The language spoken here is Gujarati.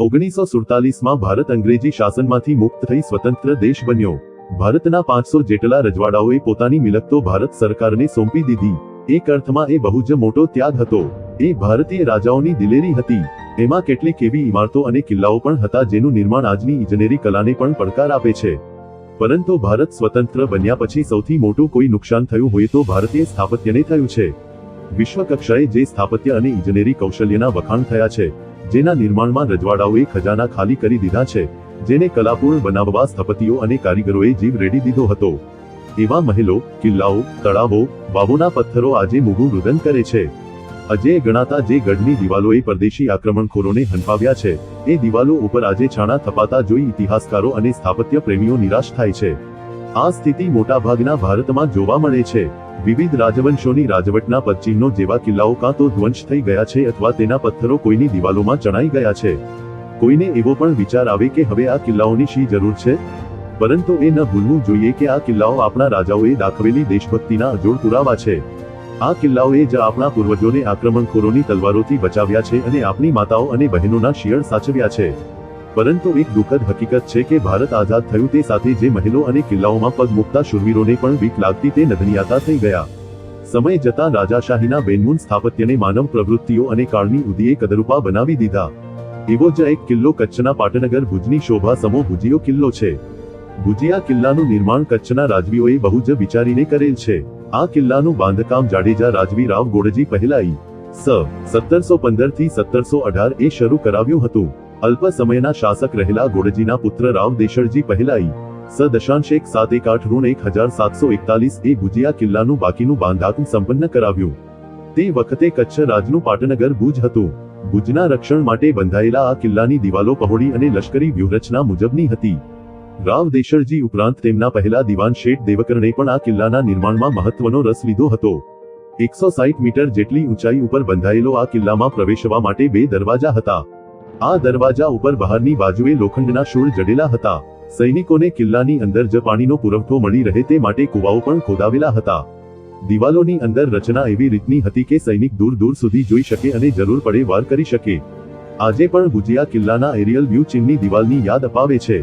ઓગણીસો સુડતાલીસમાં ભારત અંગ્રેજી શાસનમાંથી મુક્ત થઈ સ્વતંત્ર દેશ બન્યો. ભારતના પાંચસો જેટલા રજવાડાઓએ પોતાની મિલકતો ભારત સરકારને સોંપી દીધી. એક અર્થમાં એ બહુ જ મોટો ત્યાગ હતો. એ ભારતીય રાજાઓની દિલેરી હતી. એમાં કેટલીક એવી ઇમારતો અને કિલ્લાઓ પણ હતા જેનું નિર્માણ આજની ઇજનેરી કલાને પણ પડકાર આપે છે. પરંતુ ભારત સ્વતંત્ર બન્યા પછી સૌથી મોટું કોઈ નુકસાન થયું હોય તો ભારતીય સ્થાપત્યને થયું છે. વિશ્વ કક્ષાએ જે સ્થાપત્ય અને ઇજનેરી કૌશલ્યના વખાણ થયા છે જેના નિર્માણમાં રજવાડાઓએ ખજાના ખાલી કરી દીધા છે, જેને કલાપૂર્ણ બનાવવા સ્થપતિઓ અને કારીગરોએ જીવ રેડી દીધો હતો. એવા મહેલો, કિલ્લાઓ, તળાવો વાવોના પથ્થરો આજે મૂગું રુદન કરે છે. અજય ગણાતા જે ગઢની દિવાલોએ પરદેશી આક્રમણખોરોને હંપાવ્યા છે, એ દિવાલો ઉપર આજે છાણા થપાતા જોઈ ઇતિહાસકારો અને સ્થાપત્ય પ્રેમીઓ નિરાશ થાય છે. આ સ્થિતિ મોટાભાગના ભારતમાં જોવા મળે છે. વિવિધ રાજવંશોની રાજવટના પદચિહ્નો જેવા કિલ્લાઓ કાં તો ધ્વંસ થઈ ગયા છે અથવા તેના પથ્થરો કોઈની દિવાલોમાં ચણાઈ ગયા છે. કોઈને એવો પણ વિચાર આવે કે હવે આ કિલ્લાઓની શી જરૂર છે? પરંતુ એ ન ભૂલવું જોઈએ કે આ કિલ્લાઓ આપણા રાજાઓએ દાખવેલી દેશભક્તિના અજોડ પુરાવા છે. આ કિલ્લાઓએ જ આપણા પૂર્વજોને આક્રમણખોરોની તલવારોથી બચાવ્યા છે અને આપણી માતાઓ અને બહેનોના શિયળ સાચવ્યા છે. પરંતુ એક દુઃખદ હકીકત છે કે ભારત આઝાદ થયું તે સાથે જે મહેલો અને કિલ્લાઓમાં પગ મૂકતા શૂરવીરોને પણ બીક લાગતી તે નધનિયાતા થઈ ગયા. સમય જતાં રાજાશાહીના બેનમૂન સ્થાપત્યને માનવ પ્રવૃત્તિઓ અને કાળની ઉદીએ કદરૂપા બનાવી દીધા. એવો જ એક કિલ્લો કચ્છના પાટનગર ભુજની શોભા સમો ભુજીયો કિલ્લો છે. ભુજિયા કિલ્લાનું નિર્માણ કચ્છના રાજવીઓએ બહુ જ વિચારીને કરેલ છે. આ કિલ્લાનું બાંધકામ જાડેજા રાજવી રાવ ગોડજી પહેલાઈ સ સત્તરસો પંદરથી સત્તરસો અઢાર એ શરૂ કરાવ્યું હતું. અલ્પ સમયના શાસક રહેલા ગોડજીના પુત્ર રાવ દેશળજી પહેલાઈ, સ દશાંશ એક સાત એક આઠ ઋણ એક હજાર સાતસો એકતાલીસ એ ભુજિયા કિલ્લાનું બાકીનું બાંધાકું સંપન્ન કરાવ્યું. તે વખતે કચ્છ રાજનું પાટનગર ભુજ હતું. ભુજના રક્ષણ માટે બંધાયેલા આ કિલ્લાની દિવાલો પહોળી અને લશ્કરી વ્યૂહરચના મુજબની હતી. રાવ દેશળજી ઉપરાંત તેમના પહેલા દિવાન શેઠ દેવકરણે પણ આ કિલ્લાના નિર્માણમાં મહત્વનો રસ લીધો હતો. એકસો સાઠ મીટર જેટલી ઊંચાઈ ઉપર બંધાયેલો આ કિલ્લામાં પ્રવેશવા માટે બે દરવાજા હતા. આ દરવાજા ઉપર બહારની બાજુએ લોખંડના શૂળ જડેલા હતા. સૈનિકોને કિલ્લાની અંદર જ પાણીનો પુરવઠો મળી રહે તે માટે કુવાઓ પણ ખોદાવેલા હતા. દિવાલોની અંદર રચના એવી રીતની હતી કે સૈનિક દૂર દૂર સુધી જોઈ શકે અને જરૂર પડે વાર કરી શકે. આજે પણ ભુજિયા કિલ્લાના એરિયલ વ્યૂ ચીનની દિવાલની યાદ અપાવે છે.